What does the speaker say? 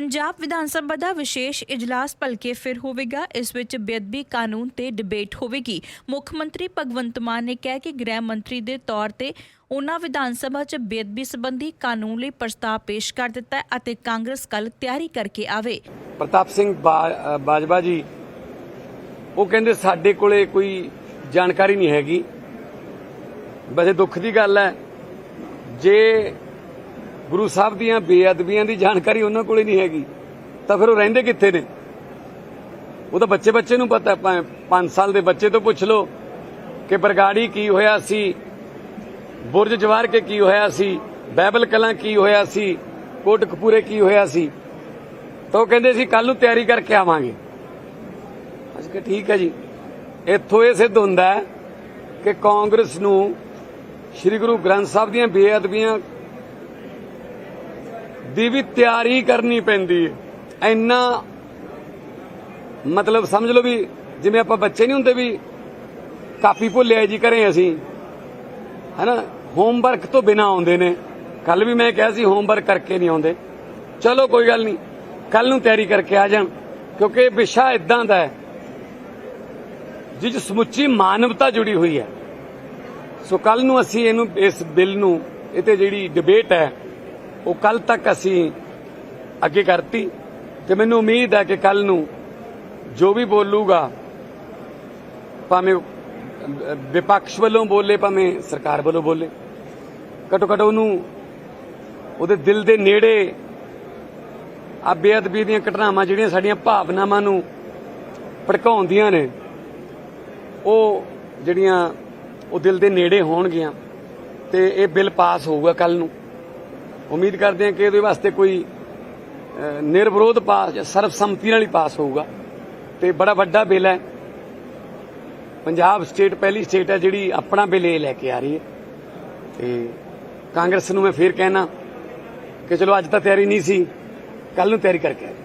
ਪੰਜਾਬ ਵਿਧਾਨ ਸਭਾ ਦਾ ਵਿਸ਼ੇਸ਼ ਇਜਲਾਸ ਭਲਕੇ ਫਿਰ ਹੋਵੇਗਾ, ਇਸ ਵਿੱਚ ਬੇਅਦਬੀ ਕਾਨੂੰਨ ਤੇ ਡਿਬੇਟ ਹੋਵੇਗੀ। ਮੁੱਖ ਮੰਤਰੀ ਭਗਵੰਤ ਮਾਨ ਨੇ ਕਿਹਾ ਕਿ ਗ੍ਰਹਿ ਮੰਤਰੀ ਦੇ ਤੌਰ ਤੇ ਉਹਨਾਂ ਵਿਧਾਨ ਸਭਾ 'ਚ ਬੇਅਦਬੀ ਸੰਬੰਧੀ ਕਾਨੂੰਨ ਲਈ ਪ੍ਰਸਤਾਵ ਪੇਸ਼ ਕਰ ਦਿੱਤਾ ਅਤੇ ਕਾਂਗਰਸ ਕੱਲ ਤਿਆਰੀ ਕਰਕੇ ਆਵੇ। ਪ੍ਰਤਾਪ ਸਿੰਘ ਬਾਜਵਾ ਜੀ, ਉਹ ਕਹਿੰਦੇ ਸਾਡੇ ਕੋਲੇ ਕੋਈ ਜਾਣਕਾਰੀ ਨਹੀਂ ਹੈਗੀ। ਵੈਸੇ ਦੁੱਖ ਦੀ ਗੱਲ ਹੈ, ਜੇ ਗੁਰੂ ਸਾਹਿਬ ਦੀਆਂ ਬੇਅਦਬੀਆਂ ਦੀ ਜਾਣਕਾਰੀ ਉਹਨਾਂ ਕੋਲੇ ਨਹੀਂ ਹੈਗੀ। ਤਾਂ ਫਿਰ ਉਹ ਰਹਿੰਦੇ ਕਿੱਥੇ ਨੇ? ਉਹ ਤਾਂ ਬੱਚੇ ਬੱਚੇ ਨੂੰ ਪਤਾ 5 ਸਾਲ ਦੇ ਬੱਚੇ ਤੋਂ ਪੁੱਛ ਲਓ ਕਿ ਬਰਗਾੜੀ ਕੀ ਹੋਇਆ ਸੀ, ਬੁਰਜ ਜਵਾਰ ਕੇ ਕੀ ਹੋਇਆ ਸੀ ਬਾਈਬਲ ਕਲਾਂ ਕੀ ਹੋਇਆ ਸੀ, ਕੋਟਕਪੂਰੇ ਕੀ ਹੋਇਆ ਸੀ। ਤਾਂ ਉਹ ਕਹਿੰਦੇ ਸੀ ਕੱਲ ਨੂੰ ਤਿਆਰੀ ਕਰਕੇ ਆਵਾਂਗੇ। ਅਸੀਂ ਕਿਹਾ, ਠੀਕ ਹੈ ਜੀ। ਇੱਥੋਂ ਇਹ ਸਿੱਧ ਹੁੰਦਾ ਕਿ ਕਾਂਗਰਸ ਨੂੰ ਸ੍ਰੀ ਗੁਰੂ ਗ੍ਰੰਥ ਸਾਹਿਬ ਦੀਆਂ ਬੇਅਦਬੀਆਂ ਦੀ ਵੀ ਤਿਆਰੀ ਕਰਨੀ ਪੈਂਦੀ ਹੈ। ਇੰਨਾ ਮਤਲਬ ਸਮਝ ਲਓ ਵੀ ਜਿਵੇਂ ਆਪਾਂ ਬੱਚੇ ਨਹੀਂ ਹੁੰਦੇ ਵੀ ਕਾਪੀ ਭੁੱਲਿਆ ਜੀ ਘਰੇ ਅਸੀਂ, ਹੈਨਾ? ਹੋਮਵਰਕ ਤੋਂ ਬਿਨਾ ਆਉਂਦੇ ਨੇ। ਕੱਲ ਵੀ ਮੈਂ ਕਿਹਾ ਸੀ ਹੋਮਵਰਕ ਕਰਕੇ ਨਹੀਂ ਆਉਂਦੇ। ਚਲੋ ਕੋਈ ਗੱਲ ਨਹੀਂ ਕੱਲ ਨੂੰ ਤਿਆਰੀ ਕਰਕੇ ਆ ਜਾਣ, ਕਿਉਂਕਿ ਇਹ ਵਿਸ਼ਾ ਇਦਾਂ ਦਾ ਹੈ, ਜਿਸ 'ਚ ਸਮੁੱਚੀ ਮਾਨਵਤਾ ਜੁੜੀ ਹੋਈ ਹੈ। ਸੋ ਕੱਲ ਨੂੰ ਅਸੀਂ ਇਹਨੂੰ, ਇਸ ਬਿੱਲ ਨੂੰ, ਇਹ ਤੇ ਜਿਹੜੀ ਡਿਬੇਟ ਹੈ ਉਹ ਕੱਲ ਤੱਕ ਅਸੀਂ ਅੱਗੇ ਕਰਤੀ ਤੇ ਮੈਨੂੰ ਉਮੀਦ ਹੈ ਕਿ ਕੱਲ ਨੂੰ ਜੋ ਵੀ ਬੋਲੂਗਾ, ਭਾਵੇਂ ਵਿਪਕਸ਼ ਵੱਲੋਂ ਬੋਲੇ, ਭਾਵੇਂ ਸਰਕਾਰ ਵੱਲੋਂ ਬੋਲੇ, ਘਟੋ ਘਟ ਉਹਨੂੰ ਉਹਦੇ ਦਿਲ ਦੇ ਨੇੜੇ ਆ ਬੇਅਦਬੀ ਦੀਆਂ ਘਟਨਾਵਾਂ ਜਿਹੜੀਆਂ ਸਾਡੀਆਂ ਭਾਵਨਾਵਾਂ ਨੂੰ ਭੜਕਾਉਂਦੀਆਂ ਨੇ, ਉਹ ਜਿਹੜੀਆਂ ਉਹ ਦਿਲ ਦੇ ਨੇੜੇ ਹੋਣਗੀਆਂ ਤੇ ਇਹ ਬਿੱਲ ਪਾਸ ਹੋਊਗਾ ਕੱਲ ਨੂੰ। ਉਮੀਦ ਕਰਦੇ ਹਾਂ ਕਿ ਇਹਦੇ ਵਾਸਤੇ ਕੋਈ ਅਹ, ਨਿਰਵਿਰੋਧ ਪਾਸ ਜਾਂ ਸਰਬਸੰਮਤੀ ਨਾਲ ਹੀ ਪਾਸ ਹੋਊਗਾ। ਤੇ ਬੜਾ ਵੱਡਾ ਬਿੱਲ ਹੈ। ਪੰਜਾਬ ਸਟੇਟ ਪਹਿਲੀ ਸਟੇਟ ਹੈ ਜਿਹੜੀ ਆਪਣਾ ਬਿੱਲ ਇਹ ਲੈ ਕੇ ਆ ਰਹੀ ਹੈ। ਤੇ ਕਾਂਗਰਸ ਨੂੰ ਮੈਂ ਫੇਰ ਕਹਿਣਾ ਕਿ ਚਲੋ ਅੱਜ ਤਾਂ ਤਿਆਰੀ ਨਹੀਂ ਸੀ ਕੱਲ ਨੂੰ ਤਿਆਰੀ ਕਰਕੇ ਆਇਓ